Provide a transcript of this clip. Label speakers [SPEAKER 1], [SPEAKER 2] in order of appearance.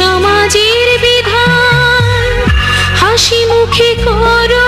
[SPEAKER 1] সমাজের বিধান। হাসি মুখে করো